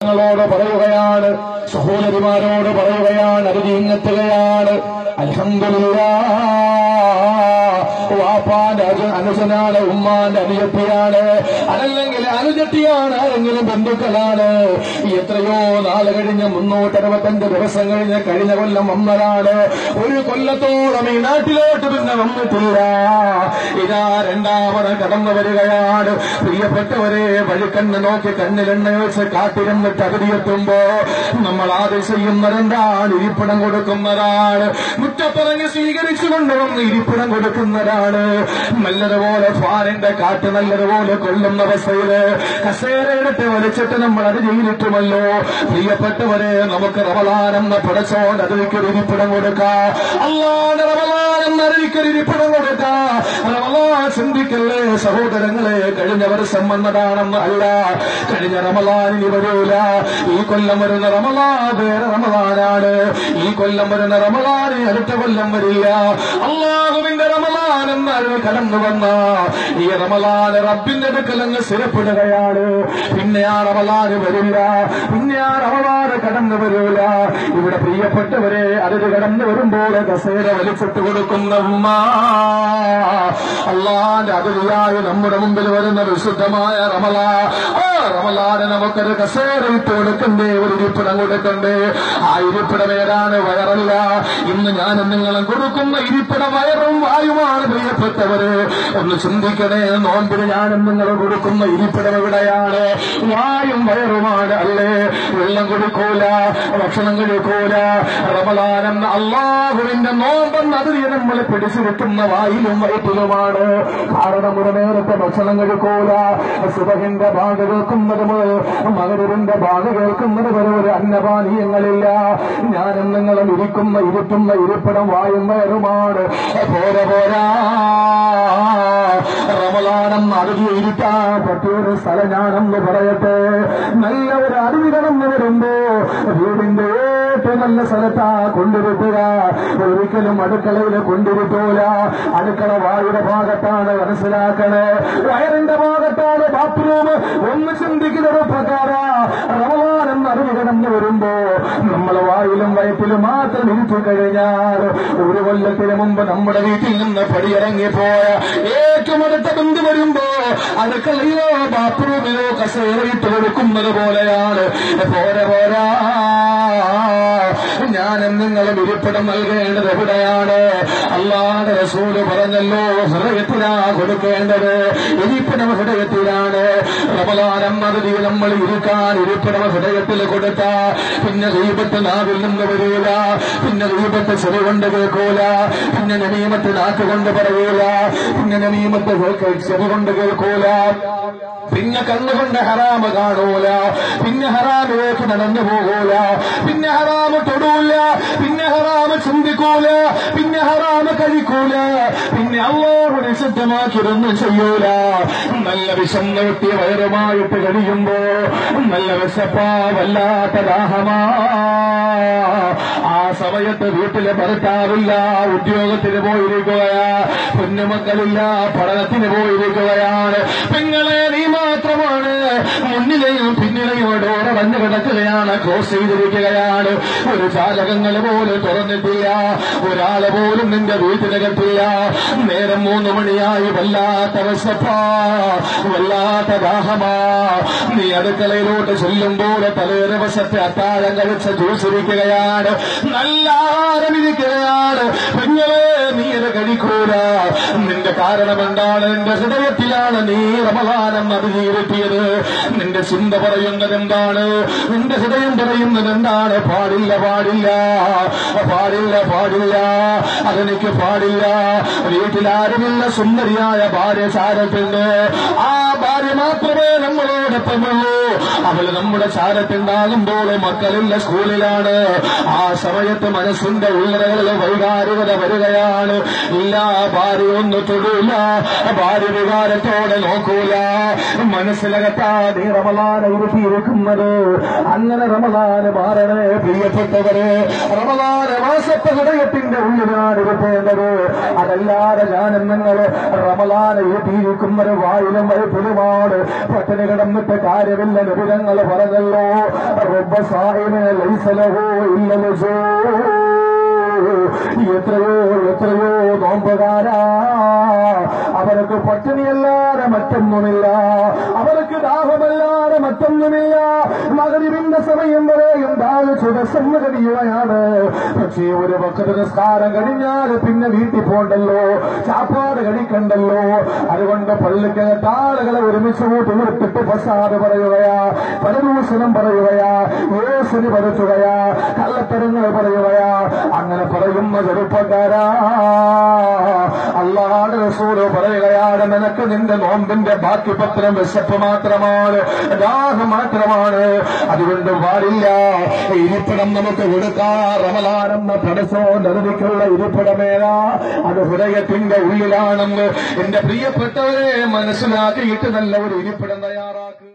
ങ്ങളോട് പറയുകയാണ് സഹോദരിമാരോട് പറയുകയാണ് അത് നീങ്ങെത്തുകയാണ് അനുജനാണ് ഉമ്മാന്റെ അനുജത്തിയാണ് അതല്ലെങ്കിൽ അനുജത്തിയാണ് ആരെങ്കിലും ബന്ധുക്കളാണ്. എത്രയോ നാല് കഴിഞ്ഞ് മുന്നൂറ്റി അറുപത്തഞ്ച് ദിവസം കഴിഞ്ഞ് കഴിഞ്ഞ കൊല്ലം വന്നതാണ്. ഒരു കൊല്ലത്തോളം ഈ നാട്ടിലോട്ട് പിന്നെ വന്നിട്ടില്ല ഇതാ രണ്ടാമത് കടന്നു വരികയാണ്. പ്രിയപ്പെട്ടവരെ വഴിക്കണ്ണ് നോക്കി കണ്ണിലെണ്ണ വെച്ച് കാട്ടിരുന്നിട്ട് അകതിയെത്തുമ്പോ നമ്മൾ ആദ്യം ചെയ്യുന്നവരെന്താണ് ഇരിപ്പിടം കൊടുക്കുന്നതാണ്. മുറ്റത്തിറങ്ങി സ്വീകരിച്ചു കൊണ്ടുവന്ന് ഇരിപ്പിടം കൊടുക്കുന്നതാണ് നല്ലതുപോലെ ഫാനിന്റെ കാറ്റ് നല്ലതുപോലെ കൊള്ളുന്ന അവസ്ഥയിൽ കസേരയെടുത്ത് വലിച്ചിട്ട് നമ്മൾ അത് ചെയ്തിട്ടുമല്ലോ പ്രിയപ്പെട്ടവരെ നമുക്ക് റമലാനെന്ന പടച്ചോണ്ട് അതിലേക്കൊരു ഇരിപ്പിടം കൊടുക്കാം. അല്ലാതെ റമലാനെന്ന അതിലേക്കൊരു ഇരിപ്പിടം കൊടുക്കാം. റമലാൻ ചിന്തിക്കല്ലേ സഹോദരങ്ങളെ കഴിഞ്ഞ വർഷം അല്ല കഴിഞ്ഞ റമലാനിന് വരൂല. ഈ കൊല്ലം വരുന്ന റമലാ വേറെ റമലാനാണ് ഈ കൊല്ലം വരുന്ന റമലാന് അടുത്ത കൊല്ലം വരില്ല. അള്ളാഹുവിന്റെ റമലാൻ എന്നറിവ് കടന്നു വന്ന? ഈ റമലാന് റബ്ബിന്റെ അടുക്കലങ്ങ് സ്ഥിരപ്പെടുകയാണ്. പിന്നെ ആ റമലാന് വരില്ല പിന്നെ ആ റമലാന് കടന്നു വരില്ല ഇവിടെ പ്രിയപ്പെട്ടവരെ അതിന് കടന്നു വരുമ്പോൾ കസേര വലിച്ചിട്ട് കൊടുക്കുന്ന ഉമ്മ. അള്ളാന്റെ അതിഥിയായി നമ്മുടെ മുമ്പിൽ വരുന്ന വിശുദ്ധമായ റമല. ആ റമലാന് നമുക്കൊരു കസേര ഇട്ട് കൊടുക്കണ്ടേ? ഒരു ഇരിപ്പിടം കൊടുക്കണ്ടേ? ആ ഇരിപ്പിടം ഏതാണ്? വയറല്ല. ഇന്ന് ഞാനും നിങ്ങളും കൊടുക്കുന്ന ഇരിപ്പിട വയറും വായുമാണ് പ്രിയപ്പെട്ടവര് ഒന്ന് ചിന്തിക്കണേ നോമ്പിന് ഞാനും നിങ്ങൾ കൊടുക്കുന്ന ഇരിപ്പിടം എവിടെയാണ് വായും വയറുമാണ് അല്ലേ? വെള്ളം കൊടുക്കൂല ഭക്ഷണം കൊടുക്കൂല റമലാനെന്ന അള്ളാഹുവിന്റെ നോമ്പെന്ന അതിനെ നമ്മൾ പിടിച്ചു വെക്കുന്ന വായിലും വയറ്റിലുമാണ് കാരണം ഒരു നേരത്തെ ഭക്ഷണം കൊടുക്കൂല സുബഹിന്റെ ഭാഗ കേൾക്കുന്നത് മകരൂരിന്റെ ഭാഗ കേൾക്കുന്നത് വരെ ഒരു അന്നപാനീയങ്ങളില്ല. ഞാനും ഇരിക്കുന്ന ഇരുട്ടുന്ന ഇരിപ്പിടം വായുന്ന ഒരുപാട് പോരാ പോരാ. റമലാനം അറിവ് ഇരിക്കാൻ പറ്റിയൊരു സ്ഥലം ഞാനെന്ന് പറയട്ടെ. നല്ല ഒരു അറിവിടണം വരുമ്പോ വീടിന്റെ ഏറ്റവും നല്ല സ്ഥലത്താ കൊണ്ടിരുത്തുക ഒരിക്കലും അടുക്കളയിൽ കൊണ്ടിരുത്തൂല അടുക്കള വായുടെ ഭാഗത്താണ് മനസ്സിലാക്കണേ. വയറിന്റെ ഭാഗത്താണ് ബാത്റൂം ഒന്ന് ചിന്തിക്കുന്നത് പ്രകാര റമലാൻ അറിവ് കടന്നു വരുമ്പോ നമ്മൾ വായിലും വയറ്റിലും മാത്രം ഇരുത്തി കഴിഞ്ഞാൽ ഒരു കൊല്ലത്തിന് മുമ്പ് നമ്മുടെ വീട്ടിൽ നിന്ന് പടിയിറങ്ങിപ്പോയ ഏറ്റവും അടുത്ത ബന്ധു വരുമ്പോ അടുക്കളയിലോ ബാത്റൂമിലോ കസേരയിട്ട് കൊടുക്കുന്നത് പോലെയാണ്. പോരെ പോരാ. ഞാനും നിങ്ങളും ഇരിപ്പിടം നൽകേണ്ടത് എവിടെയാണ്? അല്ലാതെ റസൂൽ പറഞ്ഞല്ലോ ഹൃദയത്തിലാ കൊടുക്കേണ്ടത്. ഇരിപ്പിടം ഹൃദയത്തിലാണ്. റമലാനം മതി നമ്മൾ ഇരിക്കാൻ ഇരിപ്പിടം ഹൃദയത്തിൽ കൊടുത്ത പിന്നെ ദീപത്ത് നാവിൽ നിന്ന് വരൂല പിന്നെ ദീപത്ത് ചെവി കൊണ്ട് കേൾക്കൂല പിന്നെ നനീമത്ത് നാക്ക് കൊണ്ട് പറയൂല പിന്നെ നനീമത്ത് ചെവി കൊണ്ട് കേൾക്കൂല. പിന്നെ കണ്ണുകൊണ്ട് ഹറാമ് കാണൂല പിന്നെ ഹറാമിലേക്ക് നടന്നു പോകൂല പിന്നെ ഹറാമ് തൊടൂല. പിന്നെ ഹറാമ ചിന്തിക്കൂല. പിന്നെ ഹറാമ കഴിക്കൂല. പിന്നെ അള്ളാഹു നിഷിദ്ധമാക്കിയൊന്നും ചെയ്യൂല. നല്ല വിഷം നോട്ടി വയറുമായിട്ട് കഴിയുമ്പോ നല്ല വിശപ്പാ വല്ലാത്ത ദാഹമാ. ആ സമയത്ത് വീട്ടിലെ ഭർത്താവില്ല ഉദ്യോഗത്തിന് പോയിരിക്കുകയാ. കുഞ്ഞുമക്കളില്ല പഠനത്തിന് പോയിരിക്കുകയാണ്. പെങ്ങളെ നീ മാത്രമാണ് മുന്നിലെയും പിന്നിലെയും ഡോറടഞ്ഞു കിടക്കുകയാണ്. ക്ലോസ് ചെയ്തിരിക്കുകയാണ് ഒരു ചാലകങ്ങൾ പോലെ തുറന്നിട്ടില്ല. ഒരാളെ പോലും നിന്റെ വീട്ടിനകത്തില്ല. നേരം മൂന്ന് മണിയായി വല്ലാത്ത വിശപ്പാ വല്ലാത്ത ദാഹമാ. നീ അടുക്കളയിലോട്ട് ചെല്ലുമ്പോൾ തലേറെ വശത്തെ അത്താഴം കഴിച്ച ജ്യൂസിരിക്കുകയാണ് നല്ല ആഹാരമിരിക്കുകയാണ് കുഞ്ഞവേ നീ നിന്റെ കാരണം എന്താണ്? നിന്റെ ഹൃദയത്തിലാണ് നീ റമദാനം അതിജീവിത്തിയത് നിന്റെ ചിന്ത പറയുന്നത് എന്താണ്? നിന്റെ ഹൃദയം പറയുന്നത് എന്താണ്? പാടില്ല പാടില്ല. പാടില്ല പാടില്ല. അതെനിക്ക് പാടില്ല. വീട്ടിലാരുമില്ല സുന്ദരിയായ ഭാര്യ ചാരത്തുണ്ട് ആ ഭാര്യ മാത്രമേ നമ്മളോടൊപ്പമുള്ളൂ അവൾ നമ്മുടെ ചാരത്തുണ്ടാകുമ്പോൾ മക്കളില്ല സ്കൂളിലാണ്. ആ സമയത്ത് മനസ്സിന്റെ ഉള്ളറകളിൽ വൈകാരികത വരികയാണ്. ഇല്ല ഭാര്യ ഒന്ന് തൊടൂല ഭാര്യ വികാരത്തോടെ നോക്കൂല. മനസ്സിലകത്താ നീറമലാന ഉരുത്തിയിരിക്കുന്നത് അങ്ങനെ റമലാന് മാറണേ പ്രിയപ്പെട്ടവര്. റമലാന മാസത്തെ ഹൃദയത്തിന്റെ ഉള്ളിലാണ് ഇരുത്തേണ്ടത് അതല്ലാതെ ഞാനും നിങ്ങൾ റമലാന എത്തിയിരിക്കുന്നൊരു വായിലും വൈപുലമാണ് പട്ടിണി കിടന്നിട്ട് കാര്യമില്ല നിബിധങ്ങൾ പറഞ്ഞല്ലോ. റബ്ബ സാഹിബിന് ലൈസലഹോ ഇല്ലല്ലോ എത്രയോ എത്രയോ നോമ്പുകാരാ. അവർക്ക് പട്ടിണിയല്ലാതെ മറ്റൊന്നുമില്ല. അവർക്ക് ദാഹമല്ലാതെ മറ്റൊന്നുമില്ല. മകരിവിന്റെ സമയം വരെയും ദാഹിച്ചു വിശന്ന് കഴിയുകയാണ് പക്ഷേ ഒരു ഭക്ത നിസ്കാരം കഴിഞ്ഞാൽ പിന്നെ വീട്ടിൽ പോണ്ടല്ലോ ചാപ്പാട് കഴിക്കണ്ടല്ലോ. അതുകൊണ്ട് പള്ളിക്കകത്ത് ആളുകളെ ഒരുമിച്ച് കൂട്ടി നിർത്തിട്ട് ഫസാദ് പറയുകയാ പരദൂഷണം പറയുകയാ യേശുനി പരത്തുകയാ കള്ളത്തരങ്ങൾ പറയുകയാ. അങ്ങനെ പറയുന്ന ചെറുപ്പക്കാരാ. അള്ളാഹുടെ റസൂൽ പറയുകയാണ് നിനക്ക് നിന്റെ നോമ്പിന്റെ ബാക്കി പത്രം വിശപ്പ് മാത്രമാണ് ദാഹം മാത്രമാണ്. അതുകൊണ്ട് പാടില്ല. ഇരിപ്പിടം നമുക്ക് കൊടുക്കാം. റമലാനെന്ന പടസോ നിർമ്മിക്കുള്ള ഇരിപ്പിടമേതാ അത് ഹൃദയത്തിന്റെ ഉള്ളിലാണെന്ന് എന്റെ പ്രിയപ്പെട്ടവരെ മനസ്സിലാക്കിയിട്ട് നല്ല ഒരു ഇരിപ്പിടം തയ്യാറാക്കുക